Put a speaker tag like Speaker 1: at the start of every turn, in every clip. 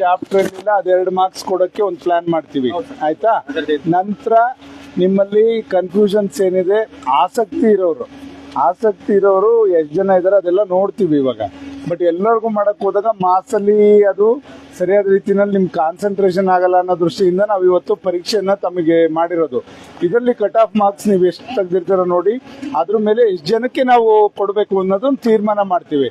Speaker 1: Chapter ಇಲ್ಲ ಅದೆರಡು marks ಕೊಡೋಕ್ಕೆ ಒಂದು ಪ್ಲಾನ್ ಮಾಡ್ತೀವಿ. ಆಯ್ತಾ? ನಂತರ ನಿಮ್ಮಲ್ಲಿ ಕನ್ಫ್ಯೂಷನ್ಸ್ ಏನಿದೆ, ಆಸಕ್ತಿ ಇರೋರು. ಆಸಕ್ತಿ ಇರೋರು ಎಷ್ಟು ಜನ ಇದಾರೆ ಅದೆಲ್ಲ ನೋಡ್ತೀವಿ ಇವಾಗ. ಬಟ್ ಎಲ್ಲರಿಗೂ ಮಾಡಕ್ ಹೋದಾಗ ಮಾಸಲ್ಲಿ ಅದು ಸರಿಯಾದ ರೀತಿಯಲ್ಲಿ ನಿಮ್ ಕಾನ್ಸಂಟ್ರೇಷನ್ ಆಗಲ್ಲ ಅನ್ನೋ ದೃಷ್ಟಿಯಿಂದ ನಾವು ಇವತ್ತು ಪರೀಕ್ಷೆಯನ್ನ ತಮಗೆ ಮಾಡಿರೋದು. ಇದರಲ್ಲಿ ಕಟ್ ಆಫ್ ಮಾರ್ಕ್ಸ್ ನೀವು ಎಷ್ಟು ತೆಗ್ದಿರ್ತಾರೋ ನೋಡಿ, ಅದ್ರ ಮೇಲೆ ಎಷ್ಟು ಜನಕ್ಕೆ ನಾವು ಕೊಡಬೇಕು ಅನ್ನೋದನ್ನ ತೀರ್ಮಾನ ಮಾಡ್ತೀವಿ.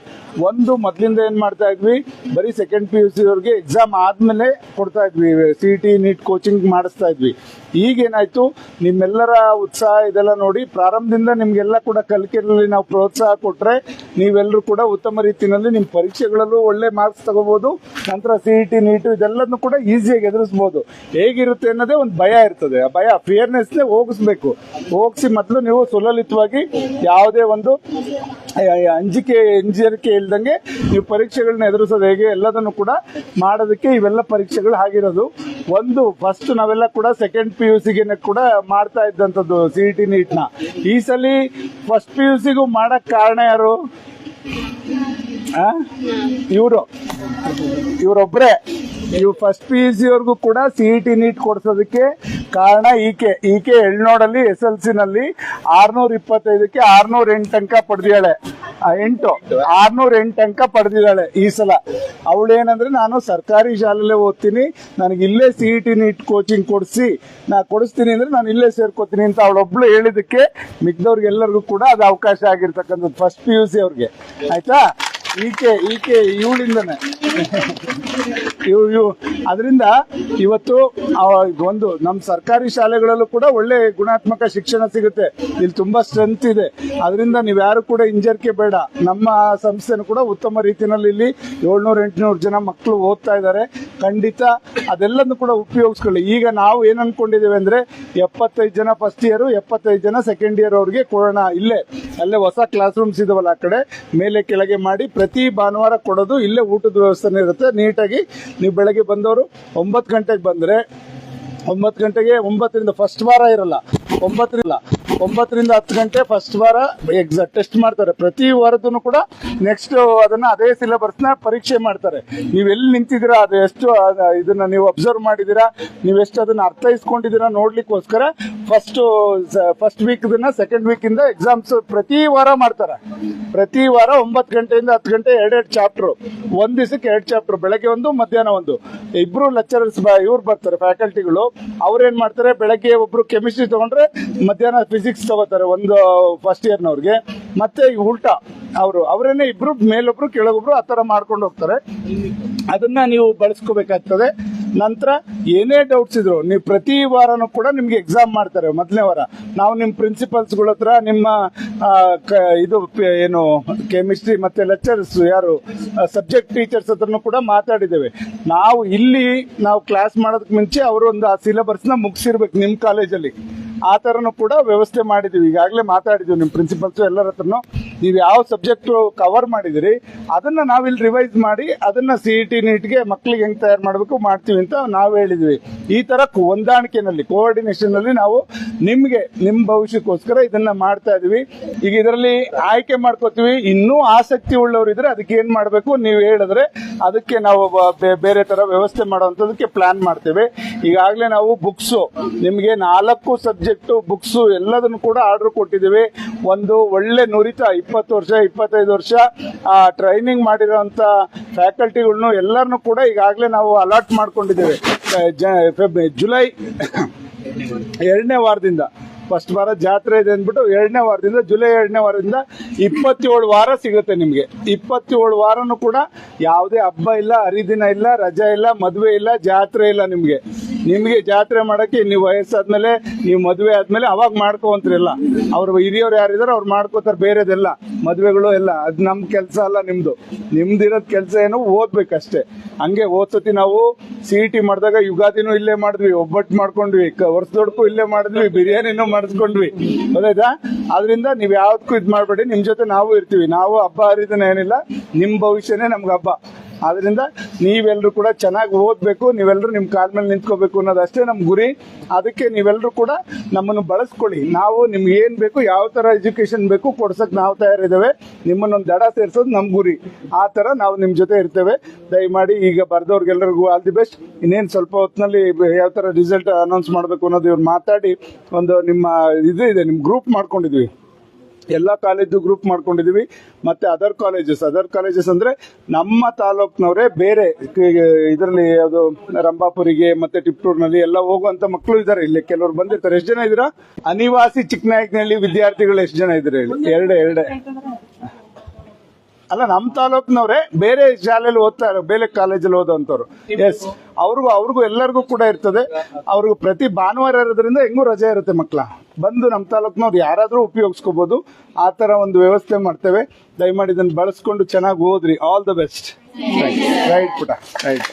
Speaker 1: ಒಂದು, ಮೊದಲಿಂದ ಏನ್ ಮಾಡ್ತಾ ಇದ್ವಿ, ಬರೀ ಸೆಕೆಂಡ್ ಪಿ ಯು ಸಿ ಅವ್ರಿಗೆ ಎಕ್ಸಾಮ್ ಆದ್ಮೇಲೆ ಕೊಡ್ತಾ ಇದ್ವಿ ಸಿ ಟಿ ನೀಟ್ ಕೋಚಿಂಗ್ ಮಾಡಿಸ್ತಾ ಇದ್ವಿ. ಈಗೇನಾಯ್ತು ನಿಮ್ಮೆಲ್ಲರ ಉತ್ಸಾಹ ಇದೆಲ್ಲ ನೋಡಿ, ಪ್ರಾರಂಭದಿಂದ ನಿಮ್ಗೆಲ್ಲ ಕೂಡ ಕಲಿಕೆಯಲ್ಲಿ ನಾವು ಪ್ರೋತ್ಸಾಹ ಕೊಟ್ರೆ ನೀವೆಲ್ಲರೂ ಕೂಡ ಉತ್ತಮ ರೀತಿಯಲ್ಲಿ ನಿಮ್ಮ ಪರೀಕ್ಷೆಗಳಲ್ಲೂ ಒಳ್ಳೆ ಮಾರ್ಕ್ಸ್ ತಗೋಬಹುದು ನಂತರ ಸಿ ಇ ಟಿ ನೀಟು ಇದೆಲ್ಲದನ್ನು ಕೂಡ ಈಸಿಯಾಗಿ ಎದುರಿಸಬಹುದು ಹೇಗಿರುತ್ತೆ ಅನ್ನೋದೇ ಒಂದು ಭಯ ಇರ್ತದೆ. ಆ ಭಯ ಫಿಯರ್ನೆಸ್ ಹೋಗಿಸ್ಬೇಕು. ಹೋಗಿಸಿ ಮೊದಲು ನೀವು ಸುಲಲಿತವಾಗಿ ಯಾವುದೇ ಒಂದು ಅಂಜಿಕೆ ಎಂಜಿಯರಿಕೆ ಇಲ್ದಂಗೆ ನೀವು ಪರೀಕ್ಷೆಗಳನ್ನ ಎದುರಿಸೋದು ಹೇಗೆ, ಎಲ್ಲದನ್ನು ಕೂಡ ಮಾಡೋದಕ್ಕೆ ಇವೆಲ್ಲ ಪರೀಕ್ಷೆಗಳು ಆಗಿರೋದು. ಒಂದು ಫಸ್ಟ್ ನಾವೆಲ್ಲ ಕೂಡ ಸೆಕೆಂಡ್ ಪಿ ಯು ಸಿಗೆ ಕೂಡ ಮಾಡ್ತಾ ಇದ್ದಂಥದ್ದು ಸಿ ಇ ಟಿ ನೀಟ್ನ ಈ ಸಲ ಫಸ್ಟ್ ಪಿ ಯು ಸಿಗೂ ಮಾಡಕ್ ಕಾರಣ ಯಾರು? ಇವರು ಇವರೊಬ್ಬರೇ ಇವು ಫಸ್ಟ್ ಪಿ ಯು ಅವ್ರಿಗೂ ಕೂಡ ಸಿ ಇ ಟಿ ನೀಟ್ ಕೊಡ್ಸೋದಕ್ಕೆ ಕಾರಣ ಈಕೆ. ಈಕೆ ಎಳ್ನೋಡಲ್ಲಿ, ಎಸ್ ಎಲ್ ಸಿ ನಲ್ಲಿ ಆರ್ನೂರ ಇಪ್ಪತ್ತೈದಕ್ಕೆ ಆರ್ನೂರ ಎಂಟು ಅಂಕ ಪಡೆದಿದ್ದಾಳೆ. ಎಂಟು. ಆರ್ನೂರ ಎಂಟು ಅಂಕ ಪಡೆದಿದ್ದಾಳೆ ಈ ಸಲ. ಅವಳೇನಂದ್ರೆ, ನಾನು ಸರ್ಕಾರಿ ಶಾಲೆಲ್ಲೇ ಓದ್ತೀನಿ. ನನಗೆ ಇಲ್ಲೇ C E T NEET coaching ಕೊಡಿಸಿ. ನಾ ಕೊಡಿಸ್ತೀನಿ ಅಂದ್ರೆ ನಾನು ಇಲ್ಲೇ ಸೇರ್ಕೋತೀನಿ ಅಂತ ಅವಳೊಬ್ಳು ಹೇಳಿದಕ್ಕೆ ಮಿಕ್ದವ್ರಿಗೆಲ್ಲರಿಗೂ ಕೂಡ ಅದು ಅವಕಾಶ ಆಗಿರ್ತಕ್ಕಂಥದ್ದು ಫಸ್ಟ್ ಪಿ ಯು ಸಿ ಅವ್ರಿಗೆ. ಆಯ್ತಾ? ಈಕೆ ಈಕೆ ಇವಳಿಂದನೇ ಇವು ಇವು. ಅದರಿಂದ ಇವತ್ತು ಒಂದು ನಮ್ಮ ಸರ್ಕಾರಿ ಶಾಲೆಗಳಲ್ಲೂ ಕೂಡ ಒಳ್ಳೆ ಗುಣಾತ್ಮಕ ಶಿಕ್ಷಣ ಸಿಗುತ್ತೆ. ಇಲ್ಲಿ ತುಂಬಾ ಸ್ಟ್ರೆಂತ್ ಇದೆ. ಅದರಿಂದ ನೀವು ಯಾರು ಕೂಡ ಹಿಂಜರಿಕೆ ಬೇಡ. ನಮ್ಮ ಸಂಸ್ಥೆನೂ ಕೂಡ ಉತ್ತಮ ರೀತಿಯಲ್ಲಿ ಇಲ್ಲಿ ಏಳ್ನೂರ, ಎಂಟುನೂರು ಜನ ಮಕ್ಕಳು ಓದ್ತಾ ಇದ್ದಾರೆ. ಖಂಡಿತ ಅದೆಲ್ಲದನ್ನು ಕೂಡ ಉಪಯೋಗಿಸ್ಕೊಳ್ಳಿ. ಈಗ ನಾವು ಏನ್ ಅನ್ಕೊಂಡಿದ್ದೇವೆ ಅಂದ್ರೆ ಎಪ್ಪತ್ತೈದು ಜನ ಫಸ್ಟ್ ಇಯರ್ ಎಪ್ಪತ್ತೈದು ಜನ ಸೆಕೆಂಡ್ ಇಯರ್ ಅವ್ರಿಗೆ ಕೊಡೋಣ. ಇಲ್ಲೇ, ಅಲ್ಲೇ ಹೊಸ ಕ್ಲಾಸ್ ರೂಮ್ಸ್ ಇದಾವಲ್ಲ ಆ ಕಡೆ, ಮೇಲೆ ಕೆಳಗೆ ಮಾಡಿ ಪ್ರತಿ ಭಾನುವಾರ ಕೊಡೋದು, ಇಲ್ಲೇ ಊಟದ ವ್ಯವಸ್ಥೆನೇ ಇರುತ್ತೆ. ನೀಟಾಗಿ ನೀವು ಬೆಳಗ್ಗೆ ಬಂದವರು ಒಂಬತ್ತು ಗಂಟೆಗೆ ಬಂದರೆ, ಒಂಬತ್ತು ಗಂಟೆಗೆ ಒಂಬತ್ತರಿಂದ ಫಸ್ಟ್ ವಾರ ಇರಲ್ಲ. ಒಂಬತ್ತರಿಂದ ಒಂಬತ್ತರಿಂದ ಹತ್ತು ಗಂಟೆ ಫಸ್ಟ್ ವಾರ ಎಕ್ಸಾಮ್ ಟೆಸ್ಟ್ ಮಾಡ್ತಾರೆ. ಪ್ರತಿ ವಾರದೂ ಕೂಡ ನೆಕ್ಸ್ಟ್ ಅದನ್ನ ಅದೇ ಸಿಲೆಬಸ್ನ ಪರೀಕ್ಷೆ ಮಾಡ್ತಾರೆ. ನೀವು ಎಲ್ಲಿ ನಿಂತಿದ್ದೀರಾ, ಅದು ಎಷ್ಟು ಇದನ್ನ ನೀವು ಅಬ್ಸರ್ವ್ ಮಾಡಿದೀರಾ ನೀವು ಎಷ್ಟು ಅದನ್ನ ಅರ್ಥೈಸ್ಕೊಂಡಿದ್ದೀರಾ ನೋಡ್ಲಿಕ್ಕೋಸ್ಕರ first first week second week ಇಂದ ಎಕ್ಸಾಮ್ಸ್ ಪ್ರತಿ ವಾರ ಮಾಡ್ತಾರೆ. ಪ್ರತಿ ವಾರ ಒಂಬತ್ತು ಗಂಟೆಯಿಂದ ಹತ್ತು ಗಂಟೆ ಎರಡೆರಡು ಚಾಪ್ಟರ್ ಒಂದ್ ದಿವಸಕ್ಕೆ ಎರಡು ಚಾಪ್ಟರ್ ಬೆಳಗ್ಗೆ ಒಂದು, ಮಧ್ಯಾಹ್ನ ಒಂದು. ಇಬ್ರು ಲೆಕ್ಚರರ್ಸ್ ಇವ್ರು ಬರ್ತಾರೆ ಫ್ಯಾಕಲ್ಟಿಗಳು ಅವ್ರೇನ್ ಮಾಡ್ತಾರೆ, ಬೆಳಗ್ಗೆ ಒಬ್ರು ಕೆಮಿಸ್ಟ್ರಿ ತಗೊಂಡ್ರೆ ಮಧ್ಯಾಹ್ನ ಫಿಸಿಕ್ಸ್ ತಗೋತಾರೆ ಒಂದು ಫಸ್ಟ್ ಇಯರ್ನವ್ರಿಗೆ ಮತ್ತೆ ಉಲ್ಟಾ ಅವರು, ಅವರೇನೆ ಇಬ್ರು ಮೇಲೊಬ್ರು ಕೆಳಗೊಬ್ರು ಆ ಥರ ಮಾಡ್ಕೊಂಡು ಹೋಗ್ತಾರೆ. ಅದನ್ನ ನೀವು ಬಳಸ್ಕೋಬೇಕಾಗ್ತದೆ. ನಂತರ ಏನೇ ಡೌಟ್ಸ್ ಇದ್ರು, ನೀವು ಪ್ರತಿ ವಾರನೂ ಕೂಡ ನಿಮ್ಗೆ ಎಕ್ಸಾಮ್ ಮಾಡ್ತಾರೆ ಮೊದಲನೇ ವಾರ. ನಾವು ನಿಮ್ಮ ಪ್ರಿನ್ಸಿಪಲ್ಸ್ಗಳ ಹತ್ರ, ನಿಮ್ಮ ಇದು ಏನು ಕೆಮಿಸ್ಟ್ರಿ ಮತ್ತೆ ಲೆಕ್ಚರ್ಸ್ ಯಾರು ಸಬ್ಜೆಕ್ಟ್ ಟೀಚರ್ಸ್ ಹತ್ರನೂ ಕೂಡ ಮಾತಾಡಿದ್ದೇವೆ. ನಾವು ಇಲ್ಲಿ, ನಾವು ಕ್ಲಾಸ್ ಮಾಡೋದಕ್ಕೆ ಮುಂಚೆ ಅವರು ಒಂದು ಆ ಸಿಲೆಬಸ್ನ ಮುಗಿಸಿರ್ಬೇಕು ನಿಮ್ಮ ಕಾಲೇಜಲ್ಲಿ ಆ ಥರನೂ ಕೂಡ ವ್ಯವಸ್ಥೆ ಮಾಡಿದ್ದೀವಿ. ಈಗಾಗಲೇ ಮಾತಾಡಿದ್ದೀವಿ ನಿಮ್ಮ ಪ್ರಿನ್ಸಿಪಲ್ಸ್ ಎಲ್ಲರ ಹತ್ರನೂ. ನೀವು ಯಾವ ಸಬ್ಜೆಕ್ಟ್ ಕವರ್ ಮಾಡಿದಿರಿ, ಅದನ್ನ ನಾವಿಲ್ಲಿ ರಿವೈಸ್ ಮಾಡಿ, ಅದನ್ನ ಸಿ ಇ ಟಿ ನೀಟ್ಗೆ ಮಕ್ಕಳಿಗೆ ಹೆಂಗ್ ತಯಾರು ಮಾಡಬೇಕು ಮಾಡ್ತೀವಿ ಅಂತ ನಾವು ಹೇಳಿದ್ವಿ. ಈ ತರ ಹೊಂದಾಣಿಕೆನಲ್ಲಿ ಕೋಆರ್ಡಿನೇಷನ್ನಲ್ಲಿ ನಾವು ನಿಮ್ಗೆ, ನಿಮ್ ಭವಿಷ್ಯಕ್ಕೋಸ್ಕರ ಇದನ್ನ ಮಾಡ್ತಾ ಇದೀವಿ. ಈಗ ಇದರಲ್ಲಿ ಆಯ್ಕೆ ಮಾಡ್ಕೋತೀವಿ, ಇನ್ನೂ ಆಸಕ್ತಿ ಉಳ್ಳವರು ಇದ್ರೆ ಅದಕ್ಕೆ ಏನ್ ಮಾಡಬೇಕು ನೀವು ಹೇಳಿದ್ರೆ ಅದಕ್ಕೆ ನಾವು ಬೇರೆ ತರ ವ್ಯವಸ್ಥೆ ಮಾಡುವಂತದಕ್ಕೆ ಪ್ಲಾನ್ ಮಾಡ್ತೇವೆ. ಈಗಾಗಲೇ ನಾವು ಬುಕ್ಸ್ ನಿಮ್ಗೆ ನಾಲ್ಕು ಸಬ್ಜೆಕ್ಟ್ ಬುಕ್ಸ್ ಎಲ್ಲದನ್ನು ಕೂಡ ಆರ್ಡರ್ ಕೊಟ್ಟಿದ್ದೀವಿ. ಒಂದು ಒಳ್ಳೆ ನುರಿತ ಇಪ್ಪತ್ತು ವರ್ಷ, ಇಪ್ಪತ್ತೈದು ವರ್ಷ ಟ್ರೈನಿಂಗ್ ಮಾಡಿರೋಂಥ ಫ್ಯಾಕಲ್ಟಿಗಳನ್ನು ಎಲ್ಲರನ್ನು ಕೂಡ ಈಗಾಗಲೇ ನಾವು ಅಲಾಟ್ ಮಾಡ್ಕೊಂಡಿದ್ದೇವೆ. ಜುಲೈ ಎರಡನೇ ವಾರದಿಂದ. ಫಸ್ಟ್ ವಾರ ಜಾತ್ರೆ ಇದೆ ಅಂದ್ಬಿಟ್ಟು ಎರಡನೇ ವಾರದಿಂದ ಜುಲೈ ಎರಡನೇ ವಾರದಿಂದ ಇಪ್ಪತ್ತೇಳು ವಾರ ಸಿಗುತ್ತೆ ನಿಮಗೆ. ಇಪ್ಪತ್ತೇಳು ವಾರನೂ ಕೂಡ ಯಾವುದೇ ಹಬ್ಬ ಇಲ್ಲ, ಹರಿದಿನ ಇಲ್ಲ, ರಜಾ ಇಲ್ಲ, ಮದುವೆ ಇಲ್ಲ, ಜಾತ್ರೆ ಇಲ್ಲ ನಿಮಗೆ. ನಿಮಗೆ ಜಾತ್ರೆ ಮಾಡಕ್ಕೆ ನೀವು ವಯಸ್ಸಾದ್ಮೇಲೆ, ನೀವು ಮದುವೆ ಆದ್ಮೇಲೆ ಅವಾಗ ಮಾಡ್ಕೋವಂತ್ರಿಲ್ಲ. ಅವ್ರ ಹಿರಿಯವ್ರು ಯಾರಿದಾರೆ ಅವ್ರು ಮಾಡ್ಕೋತಾರೆ, ಬೇರೆದೆಲ್ಲ. ಮದುವೆಗಳು ಎಲ್ಲ, ಅದು ನಮ್ಮ ಕೆಲಸ ಅಲ್ಲ ನಿಮ್ದು. ನಿಮ್ದಿರೋದ್ ಕೆಲಸ ಏನು ಓದ್ಬೇಕಷ್ಟೇ. ಹಂಗೆ ಓದ್ಸತಿ ನಾವು ಸಿ ಟಿ ಮಾಡಿದಾಗ ಯುಗಾದಿನೂ ಇಲ್ಲೇ ಮಾಡಿದ್ವಿ, ಒಬ್ಬಟ್ಟು ಮಾಡ್ಕೊಂಡ್ವಿ ವರ್ಷದೊಡ್ಕು ಇಲ್ಲೇ ಮಾಡಿದ್ವಿ, ಬಿರಿಯಾನಿನೂ ಮಾಡಿಸ್ಕೊಂಡ್ವಿ. ಗೊತ್ತಾಯ್ತಾ? ಅದರಿಂದ ನೀವು ಯಾವ್ದಕ್ಕೂ ಇದು ಮಾಡಬೇಡಿ ನಿಮ್ಮ ಜೊತೆ ನಾವು ಇರ್ತೀವಿ. ನಾವು ಹಬ್ಬ ಹರಿದಿನ ಏನಿಲ್ಲ ನಿಮ್ಮ ಭವಿಷ್ಯನೇ ನಮ್ಗೆ ಹಬ್ಬ. ಆದ್ರಿಂದ ನೀವೆಲ್ಲರೂ ಕೂಡ ಚೆನ್ನಾಗಿ ಓದಬೇಕು ನೀವೆಲ್ಲರೂ ನಿಮ್ಮ ಕಾಲ ಮೇಲೆ ನಿಂತ್ಕೋಬೇಕು ಅನ್ನೋದಷ್ಟೇ ನಮ್ಮ ಗುರಿ. ಅದಕ್ಕೆ ನೀವೆಲ್ಲರೂ ಕೂಡ ನಮ್ಮನ್ನು ಬಳಸ್ಕೊಳ್ಳಿ. ನಾವು ನಿಮ್ಗೆ ಏನ್ ಬೇಕು, ಯಾವ ತರ ಎಜುಕೇಶನ್ ಬೇಕು ಕೊಡ್ಸಕ್ ನಾವು ತಯಾರಿದ್ದೇವೆ, ನಿಮ್ಮನ್ನೊಂದು ದಡ ಸೇರಿಸೋದು ನಮ್ಮ ಗುರಿ. ಆ ತರ ನಾವು ನಿಮ್ ಜೊತೆ ಇರ್ತೇವೆ. ದಯಮಾಡಿ ಈಗ ಬರ್ದವ್ರಿಗೆಲ್ಲರಿಗೂ ಆಲ್ ದಿ ಬೆಸ್ಟ್ ಇನ್ನೇನು ಸ್ವಲ್ಪ ಹೊತ್ತಿನಲ್ಲಿ ಯಾವ ತರ ರಿಸಲ್ಟ್ ಅನೌನ್ಸ್ ಮಾಡಬೇಕು ಅನ್ನೋದು ಇವ್ರು ಮಾತಾಡಿ, ಒಂದು ನಿಮ್ಮ ಇದು ಇದೆ, ನಿಮ್ ಗ್ರೂಪ್ ಮಾಡ್ಕೊಂಡಿದ್ವಿ. ಎಲ್ಲ ಕಾಲೇಜು ಗ್ರೂಪ್ ಮಾಡ್ಕೊಂಡಿದೀವಿ. ಮತ್ತೆ ಅದರ್ ಕಾಲೇಜಸ್ ಅದರ್ ಕಾಲೇಜಸ್ ಅಂದ್ರೆ ನಮ್ಮ ತಾಲೂಕ್ನವರೇ ಬೇರೆ ಇದರಲ್ಲಿ ಅದು ರಂಭಾಪುರಿಗೆ ಮತ್ತೆ ಟಿಪ್ಟೂರ್ನಲ್ಲಿ ಎಲ್ಲ ಹೋಗುವಂತ ಮಕ್ಕಳು ಇದಾರೆ ಇಲ್ಲಿ. ಕೆಲವರು ಬಂದಿರ್ತಾರೆ. ಎಷ್ಟು ಜನ ಇದ್ದೀರಾ? ಅನಿವಾಸಿ ಚಿಕ್ಕನಾಯಕನಹಳ್ಳಿ ವಿದ್ಯಾರ್ಥಿಗಳು ಎಷ್ಟು ಜನ ಇದ್ರೆ ಹೇಳಿ? ಎರಡೇ ಎರಡೇ. ಅಲ್ಲ ನಮ್ಮ ತಾಲೂಕ್ನವ್ರೆ ಬೇರೆ ಶಾಲೆಯಲ್ಲಿ ಓದ್ತಾ ಇರೋ ಬೇರೆ ಕಾಲೇಜಲ್ಲಿ ಓದೋಂಥವ್ರು ಎಸ್ ಅವ್ರಿಗೂ ಅವ್ರಿಗೂ ಎಲ್ಲರಿಗೂ ಕೂಡ ಇರ್ತದೆ. ಅವ್ರಿಗೂ ಪ್ರತಿ ಭಾನುವಾರ ಇರೋದ್ರಿಂದ ಹೆಂಗೂ ರಜೆ ಇರುತ್ತೆ ಮಕ್ಕಳ ಬಂದು ನಮ್ಮ ತಾಲೂಕ್ನವ್ರು ಯಾರಾದರೂ ಉಪಯೋಗಿಸ್ಕೋಬಹುದು ಆ ಥರ ಒಂದು ವ್ಯವಸ್ಥೆ ಮಾಡ್ತೇವೆ. ದಯಮಾಡಿ ಇದನ್ನು ಬಳಸ್ಕೊಂಡು ಚೆನ್ನಾಗಿ ಓದ್ರಿ. ಆಲ್ ದ ಬೆಸ್ಟ್ ರೈಟ್ ಪುಟ. ರೈಟ್